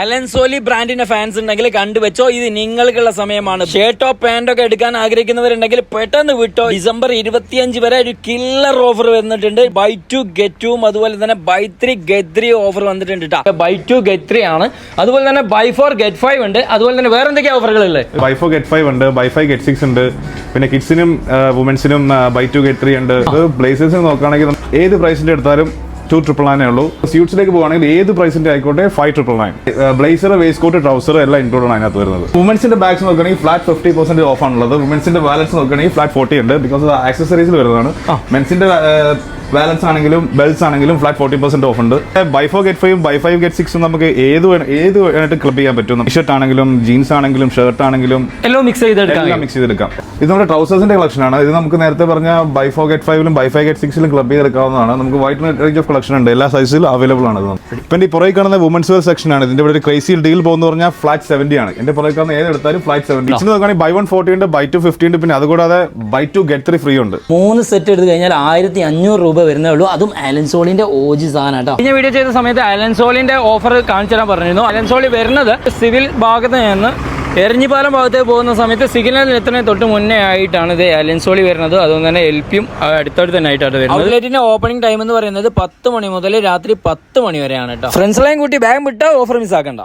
അലൻസോലി ബ്രാൻഡിന്റെ ഫാൻസ് ഉണ്ടെങ്കിൽ കണ്ടുവെച്ചോ. ഇത് നിങ്ങൾക്കുള്ള സമയമാണ്. ഷർട്ടോ പാന്റ് ഒക്കെ എടുക്കാൻ ആഗ്രഹിക്കുന്നവരുണ്ടെങ്കിൽ പെട്ടെന്ന് വിട്ടോ. ഡിസംബർ ഇരുപത്തിയഞ്ച് വരെ ഒരു കില്ലർ ഓഫർ വന്നിട്ടുണ്ട്. ബൈ ടു ഗെറ്റ് ടും അതുപോലെ തന്നെ buy three get three offer വന്നിട്ടുണ്ട് കേട്ടോ ബൈ ടു ഗെറ്റ് ത്രീ ആണ്. അതുപോലെ തന്നെ ബൈ ഫോർ ഗെറ്റ് ഫൈവ് ഉണ്ട്. അതുപോലെ തന്നെ വേറെ എന്തൊക്കെയാ ഓഫറുകളല്ലേ ബൈ ഫോർ ഗെറ്റ് ഫൈവ് ഉണ്ട്. ബൈ ഫൈവ് ഗെറ്റ് സിക്സ് ഉണ്ട്. പിന്നെ കിഡ്സിനും വുമൻസിനും ബൈ ടു ഗെറ്റ് ത്രീ ഉണ്ട്. പ്ലേസസ് ബ്ലേസേഴ്സ് നോക്കുകയാണെങ്കിൽ ഏത് പ്രൈസിന്റെ എടുത്താലും ടു ട്രിപ്പിൾ നയനേ ഉള്ളൂ. സ്യൂട്ട്സിലേക്ക് പോകുകയാണെങ്കിൽ ഏത് പ്രൈസിന്റെ ആയിക്കോട്ടെ five triple nine blazer waistcoat trouser എല്ലാം ഇൻക്ലൂഡ് ആണ് അതിനകത്ത് വരുന്നത്. വുമൻസിന്റെ ബാഗ്സ് നോക്കുകയാണെങ്കിൽ ഫ്ലാറ്റ് ഫിഫ്റ്റി പെർസെന്റ് ഓഫ് ആണുള്ളത്. വുമൻസിന്റെ ബാലൻസ് നോക്കുകയാണെങ്കിൽ ഫ്ലാറ്റ് ഫോർട്ടി ഉണ്ട് ബിക്കോസ് ആക്സസറീസിൽ വരുന്നതാണ്. മെൻസിന്റെ ബാലൻസ് ആണെങ്കിലും ബെൽസ് ആണെങ്കിലും ഫ്ലാറ്റ് ഫോർട്ടി പെർസെന്റ് ഓഫ് ഉണ്ട്. Buy four get five buy five get six നമുക്ക് ഏത് ഏത് വേണ്ടിട്ട് ക്ലബ് ചെയ്യാൻ പറ്റും. ഷർട്ട് ആണെങ്കിലും ജീൻസ് ആണെങ്കിലും ഷർട്ട് ആണെങ്കിലും എല്ലാം മിക്സ് ചെയ്തെടുക്കാം. എല്ലാം മിക്സ് ചെയ്തെടുക്കാം. ഇത് നമ്മുടെ ട്രൗസേഴ്സിന്റെ കളക്ഷൻ ആണ്. ഇത് നമുക്ക് നേരത്തെ പറഞ്ഞ ബൈ ഫോർ ഗെറ്റ് ഫൈവിലും ബൈ ഫൈവ് ഗെറ്റ് സിക്സിലും ക്ലബ് ചെയ്ത് ചെയ്തെടുക്കാവുന്നതാണ്. നമുക്ക് വൈറ്റ് റേഞ്ച് ഓഫ് കളക്ഷൻ ഉണ്ട്. എല്ലാ സൈസിലും അവൈലബിൾ ആണ് ഇത് ഇപ്പം ഈ പുറകെ കാണുന്ന വുമൻസ് വെയർ സെക്ഷൻ ആണ്. ഇതിന്റെ ഒരു ക്രൈസി ഡീൽ പോകുന്ന പറഞ്ഞാൽ ഫ്ലാറ്റ് സെവന്റി ആണ്. എന്റെ പുറകെ കാണുന്ന ഏത് എടുത്താലും ഫ്ലാറ്റ് സെവന്റി ഇതിന് നോക്കുകയാണെങ്കിൽ ബൈ വൺ ഫോർട്ടി ഉണ്ട് ബൈ ടു ഫിഫ്റ്റി ഉണ്ട്. പിന്നെ അതുകൂടാതെ buy two get three free ഉണ്ട്. മൂന്ന് സെറ്റ് എടുത്ത് കഴിഞ്ഞാൽ ആയിരത്തി അഞ്ഞൂറ് രൂപ വരുന്നേ ഉള്ളൂ. അതും അലൻസോളിന്റെ ഓജി സാധനം കേട്ടോ. കഴിഞ്ഞ വീഡിയോ ചെയ്ത സമയത്ത് അലൻസോളിന്റെ ഓഫർ കാണിച്ചു തരാൻ പറഞ്ഞിരുന്നു. അലൻസോളി വരുന്നത് സിവിൽ ഭാഗത്ത് നിന്ന് എരഞ്ഞിപ്പാലം ഭാഗത്തേക്ക് പോകുന്ന സമയത്ത് സിഗ്നലിൽ എത്തുന്ന തൊട്ട് മുന്നേ ആയിട്ടാണ് ഇത് അലൻസോളി വരുന്നത്. അതുകൊണ്ട് തന്നെ എൽ പിയും അടുത്തടുത്ത് തന്നെ ആയിട്ടാണ് വരുന്നത്. ഔട്ട്ലെറ്റിന്റെ ഓപ്പണിംഗ് ടൈം എന്ന് പറയുന്നത് പത്ത് മണി മുതൽ രാത്രി പത്ത് മണി വരെയാണ് കേട്ടോ. ഫ്രണ്ട്സ് ലൈൻ കൂട്ടി ബാഗ് വിട്ടാൽ ഓഫർ മിസ് ആക്കണ്ട.